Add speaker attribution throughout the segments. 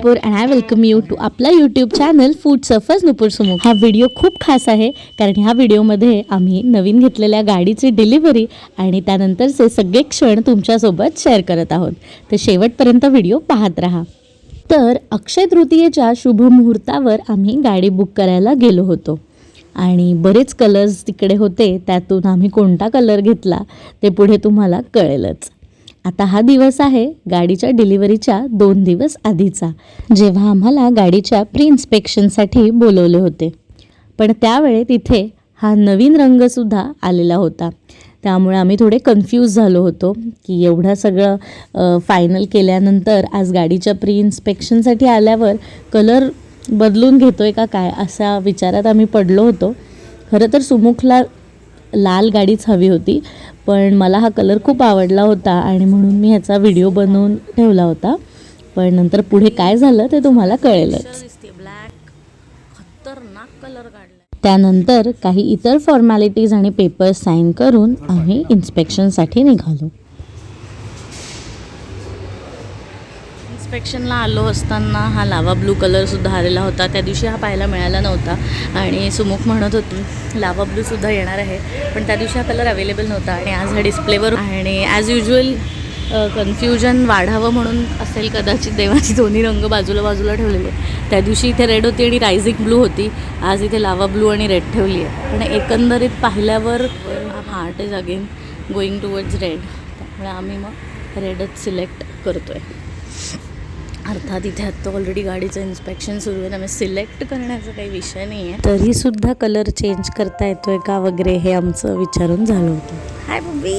Speaker 1: Nupur and I welcome you to आपला YouTube channel food suffers Nupur Sumukh हा video खूप खास आहे कारण ह्या व्हिडिओमध्ये आम्ही नवीन घेतलेल्या गाडीची डिलिव्हरी आणि त्यानंतरचे सगळे क्षण तुमच्यासोबत शेअर करत आहोत. तर शेवटपर्यंत व्हिडिओ पाहत राहा. तर अक्षय तृतीयेच्या शुभ मुहूर्तावर आम्ही गाडी बुक करायला गेलो होतो. आणि बरेच कलर्स तिकडे होते त्यातून आम्ही कोणता कलर घेतला ते पुढे तुम्हाला कळेलच. आता हा दिवस आहे गाडीच्या डिलिव्हरीच्या दोन दिवस आधीचा. जेव्हा आम्हाला गाडीच्या प्री इन्स्पेक्शनसाठी बोलवले होते. पण त्यावेळे तिथे हा नवीन रंगसुद्धा आलेला होता. त्यामुळे आम्ही थोडे कन्फ्यूज झालो होतो की एवढं सगळं फायनल केल्यानंतर आज गाडीच्या प्री इन्स्पेक्शनसाठी आल्यावर कलर बदलून घेतो आहे का काय असा विचारात आम्ही पडलो होतो. खरं तर सुमुखला लाल गाडीच हवी होती पण मला हा कलर खूप आवडला होता आणि म्हणून मी ह्याचा व्हिडिओ बनवून ठेवला होता. पण नंतर पुढे काय झालं ते तुम्हाला कळेलच.
Speaker 2: ब्लॅक कलर
Speaker 1: त्यानंतर काही इतर फॉर्मॅलिटीज आणि पेपर्स साईन करून आम्ही इन्स्पेक्शनसाठी निघालो.
Speaker 2: इन्स्पेक्शनला आलो असताना हा लावा ब्लू कलरसुद्धा आलेला होता. त्या दिवशी हा पाहायला मिळाला नव्हता. आणि सुमुख म्हणत होती लावा ब्लूसुद्धा येणार आहे. पण त्या दिवशी हा कलर अवेलेबल नव्हता आणि आज हा डिस्प्लेवर आणि ॲज युजल कन्फ्युजन वाढावं म्हणून असेल कदाचित देवाची दोन्ही रंग बाजूला बाजूला ठेवलेले. त्या दिवशी इथे रेड होती आणि रायझिंग ब्लू होती. आज इथे लावा ब्लू आणि रेड ठेवली आहे पण एकंदरीत पाहिल्यावर heart is again going towards red त्यामुळे आम्ही मग रेडच सिलेक्ट करतो आहे अर्थात इथे आत्ता ऑलरेडी गाडीचं इन्स्पेक्शन सुरू आहे. त्यामुळे सिलेक्ट करण्याचा काही विषय नाही आहे
Speaker 1: तरी सुद्धा कलर चेंज करता येतोय का वगैरे हे आमचं विचारून झालं होतं.
Speaker 2: हाय बबी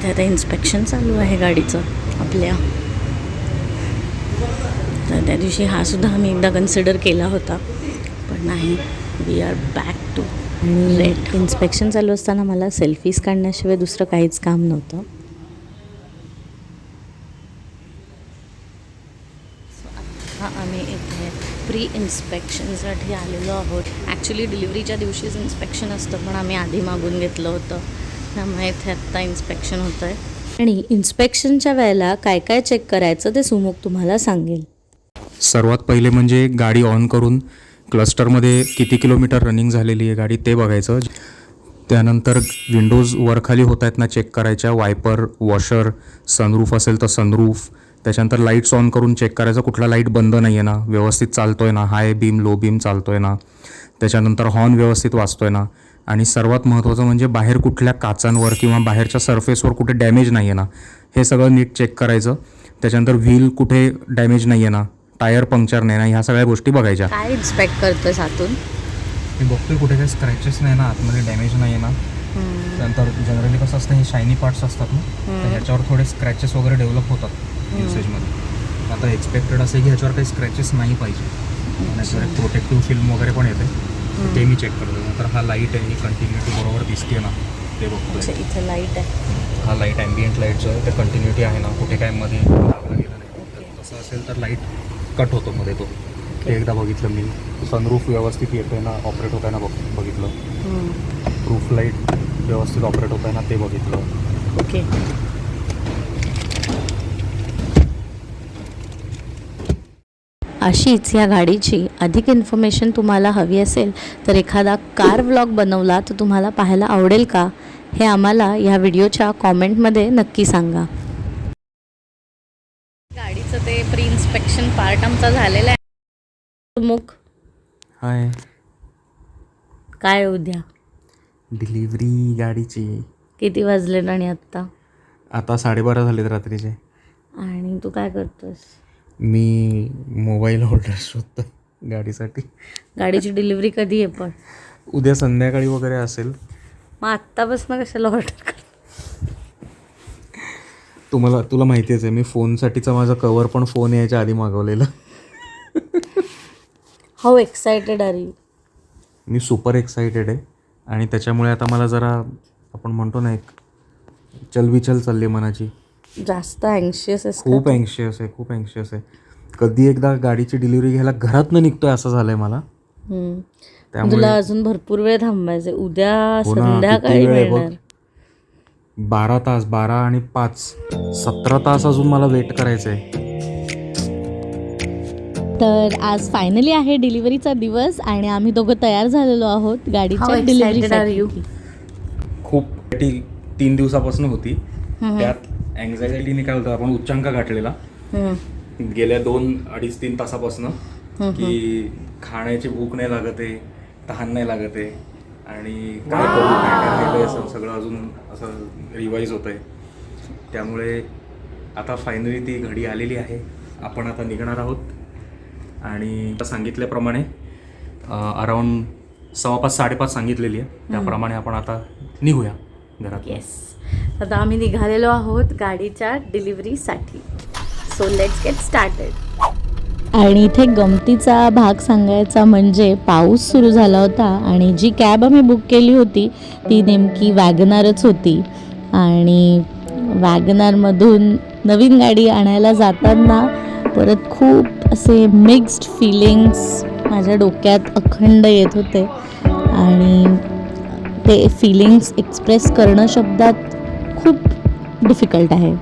Speaker 2: इथे आता इन्स्पेक्शन चालू आहे गाडीचं आपल्या. तर त्या दिवशी हा सुद्धा आम्ही एकदा कन्सिडर केला होता पण नाही. We are back to red
Speaker 1: inspection चालू असताना मला सेल्फीज काढण्याशिवाय दुसरं काहीच काम नव्हतं.
Speaker 2: हा आम्ही इथे प्री इन्स्पेक्शनसाठी आलेलो आहोत. ॲक्च्युली डिलिव्हरीच्या दिवशीच इन्स्पेक्शन असतं पण आम्ही आधी मागून घेतलं होतं. त्यामुळे इथे आत्ता इन्स्पेक्शन होतं आहे
Speaker 1: आणि इन्स्पेक्शनच्या वेळेला काय काय चेक करायचं ते सुमुख तुम्हाला सांगेल.
Speaker 3: सर्वात पहिले म्हणजे गाडी ऑन करून क्लस्टरमध्ये किती किलोमीटर रनिंग झालेली आहे गाडी ते बघायचं. त्यानंतर विंडोज वरखाली होत आहेत ना चेक करायच्या. वायपर वॉशर सनरूफ असेल तर सनरूफ त्याच्यानंतर लाईट्स ऑन करून चेक करायचं. कुठला लाइट बंद नाही आहे ना. व्यवस्थित चालतो आहे ना. हाय बीम लो बीम चालतो आहे ना. त्याच्यानंतर हॉर्न व्यवस्थित वाजतो आहे ना. आणि सर्वात महत्त्वाचं म्हणजे बाहेर कुठल्या काचांवर किंवा बाहेरच्या सरफेसवर कुठे डॅमेज नाही आहे ना हे सगळं नीट चेक करायचं. त्याच्यानंतर व्हील कुठे डॅमेज नाही आहे ना टायर पंक्चर नाही ना ह्या सगळ्या गोष्टी बघायच्या.
Speaker 2: काय इन्स्पेक्ट करतोय सातून
Speaker 3: मी बघतोय कुठे काही स्क्रॅचेस नाही ना आतमध्ये डॅमेज नाही आहे ना त्यानंतर जनरली कसं असतं हे शायनी पार्ट्स असतात ना तर ह्याच्यावर थोडे स्क्रॅचेस वगैरे डेव्हलप होतात युसेजमध्ये आता एक्सपेक्टेड असे की ह्याच्यावर काही स्क्रॅचेस नाही पाहिजे. आणि प्रोटेक्टिव्ह फिल्म वगैरे पण येते. ते मी चेक करतो नंतर हा लाइट आहे ही कंटिन्युटी बरोबर दिसते ना. ते बघतोय.
Speaker 2: इथे लाइट आहे.
Speaker 3: हा लाइट ॲम्बियंट लाईटचं आहे ते कंटिन्युटी आहे ना. कुठे काय मध्ये गेला नाही. तसं असेल तर लाइट कट होतो मध्ये तो. ते एकदा बघितलं मी. सनरूफ व्यवस्थित येतोय ना ऑपरेट होत आहे ना बघ बघितलं. रूफ लाइट व्यवस्थित ऑपरेट होत आहे ना ते बघितलं.
Speaker 2: ओके
Speaker 1: अशीच या गाडीची अधिक इन्फॉर्मेशन तुम्हाला हवी असेल तर एखादा कार व्लॉग बनवला तर तुम्हाला पाहायला आवडेल का? हे आम्हाला या व्हिडिओच्या कॉमेंटमध्ये नक्की सांगा.
Speaker 2: गाडीचं ते प्री इन्स्पेक्शन पार्ट आमचा झालेला आहे.
Speaker 1: मुख
Speaker 3: हाय.
Speaker 1: काय उद्या?
Speaker 3: डिलिव्हरी गाडीची.
Speaker 1: किती वाजले आणि आत्ता?
Speaker 3: आता साडेबारा झालेत रात्रीचे.
Speaker 1: आणि तू काय करतोस
Speaker 3: मी मोबाईल होल्डर शोधतो गाडीसाठी.
Speaker 1: गाडीची डिलिव्हरी कधी आहे पण?
Speaker 3: उद्या संध्याकाळी वगैरे असेल.
Speaker 1: मग आत्तापासून कशाला ऑर्डर
Speaker 3: तुम्हाला तुला माहितीच आहे मी फोनसाठीचा माझा कवर पण फोन यायच्या आधी मागवलेला.
Speaker 1: हाऊ एक्सायटेड आर यू
Speaker 3: मी सुपर एक्साइटेड आहे. आणि त्याच्यामुळे आता मला जरा आपण म्हणतो ना एक चलबिचल चालली आहे मनाची.
Speaker 2: जास्त अँशियस आहेस का?
Speaker 3: खूप अँशियस आहे खूप अँशियस आहे. कधी एकदा गाडीची डिलिव्हरी घ्यायला घरातनं निघतोय असं झालंय मला. त्यामुळे
Speaker 2: तुला अजून भरपूर वेळ थांबायचे उद्या
Speaker 3: हो ना,
Speaker 2: संध्याकाळी
Speaker 3: किती वेळ आहे बघ.
Speaker 2: मिळणार
Speaker 3: बारा तास बारा आणि पाच. सतरा तास अजून मला वेट करायचं आहे
Speaker 1: तर आज फायनली आहे डिलिव्हरीचा दिवस आणि आम्ही दोघं तयार झालेलो आहोत
Speaker 2: How
Speaker 1: गाडीच्या
Speaker 2: excited are
Speaker 1: डिलिव्हरीसाठी
Speaker 2: you?
Speaker 3: खूप ती तीन दिवसापासून होती. त्यात अँझायटीने काय होतं आपण उच्चांक गाठलेला. गेल्या दोन अडीच तीन तासापासून की खाण्याची भूक नाही लागत आहे तहान नाही लागत आहे आणि काय करू काय काय असं सगळं अजून असं रिवाईज होत आहे त्यामुळे आता फायनली ती घडी आलेली आहे. आपण आता निघणार आहोत. आणि आता सांगितल्याप्रमाणे अराऊंड सव्वा पाच साडेपाच सांगितलेली आहे. त्याप्रमाणे आपण आता निघूया. घरात
Speaker 2: येस आता आम्ही निघालेलो आहोत गाडीच्या डिलिव्हरीसाठी. सो लेट्स गेट स्टार्टेड
Speaker 1: आणि इथे गमतीचा भाग सांगायचा म्हणजे पाऊस सुरू झाला होता आणि जी कॅब आम्ही बुक केली होती ती नेमकी वॅगनारच होती. आणि वॅगनारमधून नवीन गाडी आणायला जाताना परत खूप असे मिक्स्ड फिलिंग्स माझ्या डोक्यात अखंड येत होते. आणि ते फिलिंग्स एक्सप्रेस करणं शब्दात खूप डिफिकल्ट आहे.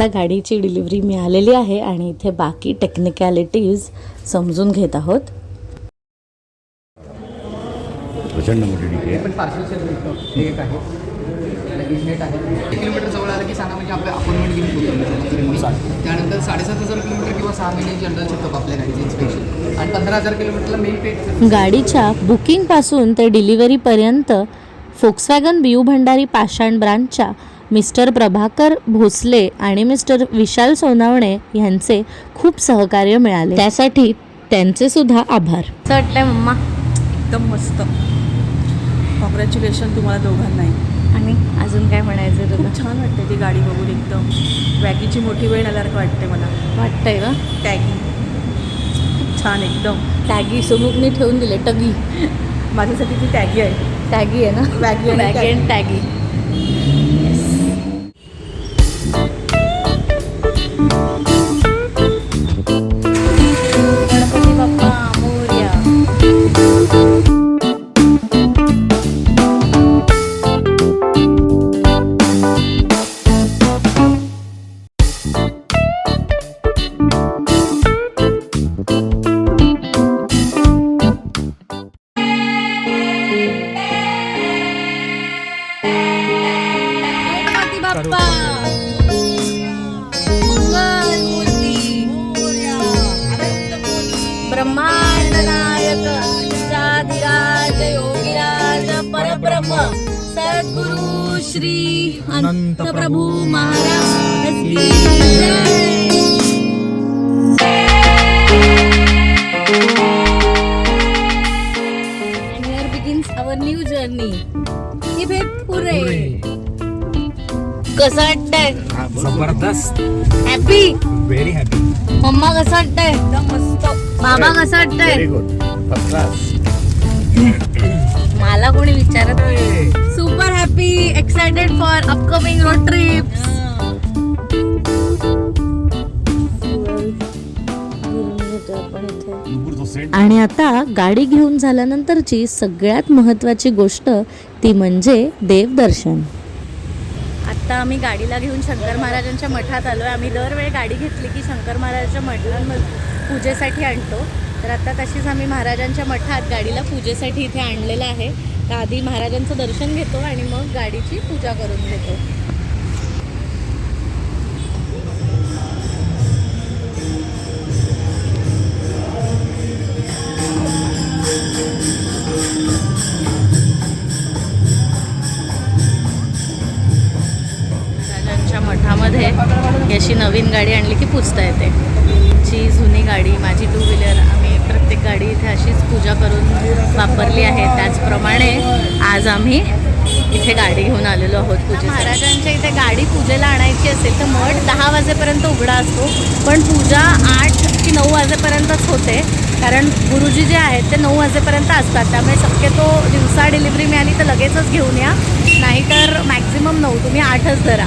Speaker 2: आत्ता गाडीची डिलिव्हरी मिळालेली आहे आणि इथे बाकी टेक्निकॅलिटीज समजून घेत आहोत.
Speaker 4: प्रचंड मोठी आहे.
Speaker 5: पण पार्सलचे एक आहे. लगेच नेट आहे. एक किलोमीटर जवळ आलं की सांगा म्हणजे आपलं अपॉइंटमेंट घेऊन बोलतो त्यानंतर साडेसात हजार किलोमीटर किंवा सहा महिने जनरल चेकअप आपल्या गाडीचे इन्स्पेक्शन आणि पंधरा हजार किलोमीटरला मेन पेट
Speaker 1: गाडीच्या बुकिंगपासून ते डिलिव्हरीपर्यंत Volkswagen B U Bhandari Pashan ब्रांचच्या mister Prabhakar Bhosale आणि मिस्टर विशाल सोनावणे यांचे खूप सहकार्य मिळाले. त्यासाठी त्यांचे सुद्धा आभार.
Speaker 2: असं वाटलंय मम्मा.
Speaker 6: एकदम मस्त. कॉंग्रॅच्युलेशन तुम्हाला दोघांनाही.
Speaker 2: आणि अजून काय म्हणायचं तुला?
Speaker 6: छान वाटते ती गाडी बघून एकदम. वॅगीची मोठी वेळ आल्यासारखं वाटते मला.
Speaker 2: वाटतंय का?
Speaker 6: टॅगी खूप छान एकदम.
Speaker 2: टॅगी सुमुखने ठेवून दिले टगी.
Speaker 6: माझ्यासाठी ती टॅगी आहे.
Speaker 2: टॅगी आहे ना?
Speaker 6: आणि
Speaker 2: Waggy and टॅगी कसं वाटतंय?
Speaker 3: जबरदस्त.
Speaker 2: हॅपी
Speaker 3: व्हेरी हॅपी
Speaker 2: मम्मा कसं वाटतंय? बाबा कसं वाटतंय? मला कोणी विचारत super happy excited for upcoming road trips
Speaker 1: आणि आता गाडी घेऊन झाल्यानंतरची सगळ्यात महत्त्वाची गोष्ट ती म्हणजे देवदर्शन.
Speaker 2: आता आम्ही गाडीला घेऊन शंकर महाराजांच्या मठात आलो आहे आम्ही दरवेळी गाडी घेतली की शंकर महाराजांच्या मठांमध्ये पूजेसाठी आणतो. तर आता तशीच आम्ही महाराजांच्या मठात गाडीला पूजेसाठी इथे आणलेलं आहे. तर आधी महाराजांचं दर्शन घेतो आणि मग गाडीची पूजा करून घेतो. की पूजता येते. ची जुनी गाडी माझी टू व्हीलर आम्ही प्रत्येक गाडी इथे अशीच पूजा करून वापरली आहे. त्याचप्रमाणे आज आम्ही इथे गाडी घेऊन आलेलो आहोत पूजे महाराजांच्या इथे गाडी पूजेला आणायची असेल तर मठ दहा वाजेपर्यंत उघडा असतो. पण पूजा आठ की नऊ वाजेपर्यंतच होते. कारण गुरुजी जे आहेत ते नऊ वाजेपर्यंत असतात. त्यामुळे शक्यतो दिवसा डिलिव्हरी मिळाली तर लगेचच घेऊन या. नाहीतर मॅक्झिमम नऊ तुम्ही आठच धरा.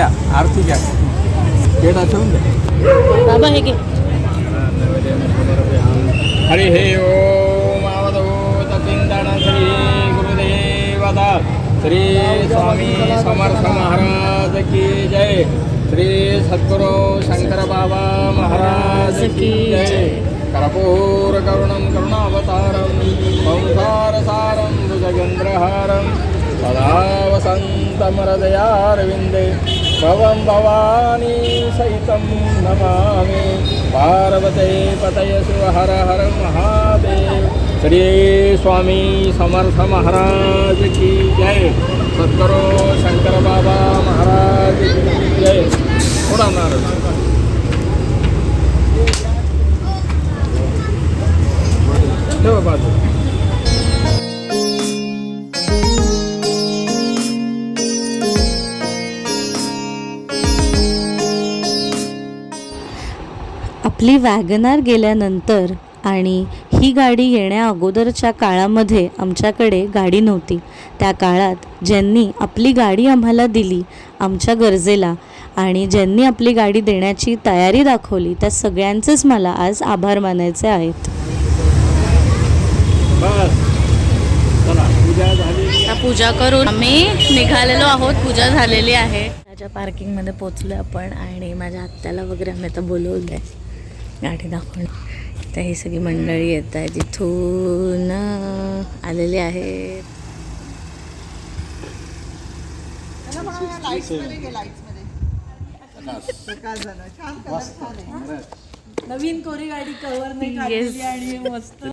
Speaker 4: घ्या आरती घ्या. पेटा ठेवून द्या.
Speaker 2: बाबा हे घे.
Speaker 4: हे श्री गुरुदेवदा श्री स्वामी समर्थ महाराज की जय. श्री सद्गुरु शंकर बाबा महाराज की जय. कर्पूर करुणं करुणावतारं संसारसारं भुजगेन्द्रहारं सदा वसन्तमरदयारविन्दे भवं भवानी सहितं नमामि। पार्वते पतय शिव हर हर महादेव। श्री स्वामी समर्थ महाराज की जय। सद्गुरु शंकर बाबा महाराज की जय। थोडा नारळ ठेवा
Speaker 1: आपली वॅगनार गेल्यानंतर आणि ही गाडी येण्या अगोदरच्या काळामध्ये आमच्याकडे गाडी नव्हती. त्या काळात ज्यांनी आपली गाडी आम्हाला दिली आमच्या गरजेला आणि ज्यांनी आपली गाडी देण्याची तयारी दाखवली त्या सगळ्यांचेच मला आज आभार मानायचे आहेत.
Speaker 4: पूजा झाली.
Speaker 2: आता पूजा करून आम्ही निघालेलो आहोत. पूजा झालेली आहे. त्याच्या पार्किंगमध्ये पोचलो आपण आणि माझ्या आत्याला वगैरे आम्ही आता बोलवलं आहे गाडी दाखवून तर ही सगळी मंडळी येत आहे तिथून आलेली आहेत.
Speaker 6: नवीन कोरी गाडी कवर नाही आणि मस्त.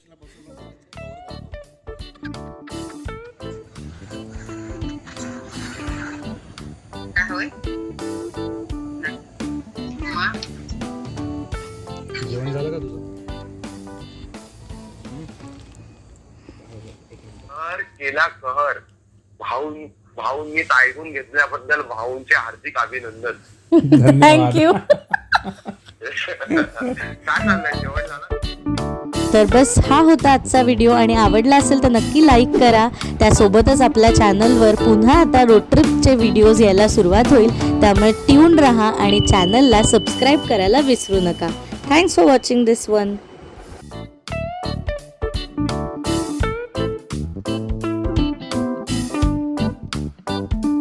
Speaker 7: केला कहर. भाऊ भाऊंनी ऐकून घेतल्याबद्दल भाऊंचे हार्दिक अभिनंदन.
Speaker 1: थँक्यू.
Speaker 7: काय चाललंय? जेवण झालं?
Speaker 1: तर बस हा होता आजचा व्हिडिओ आणि आवडला असेल तर नक्की लाईक करा. त्यासोबतच आपल्या चॅनलवर पुन्हा आता रोड ट्रिपचे व्हिडिओज यायला सुरुवात होईल. त्यामुळे ट्यून राहा आणि चॅनलला सबस्क्राईब करायला विसरू नका. Thanks for watching this one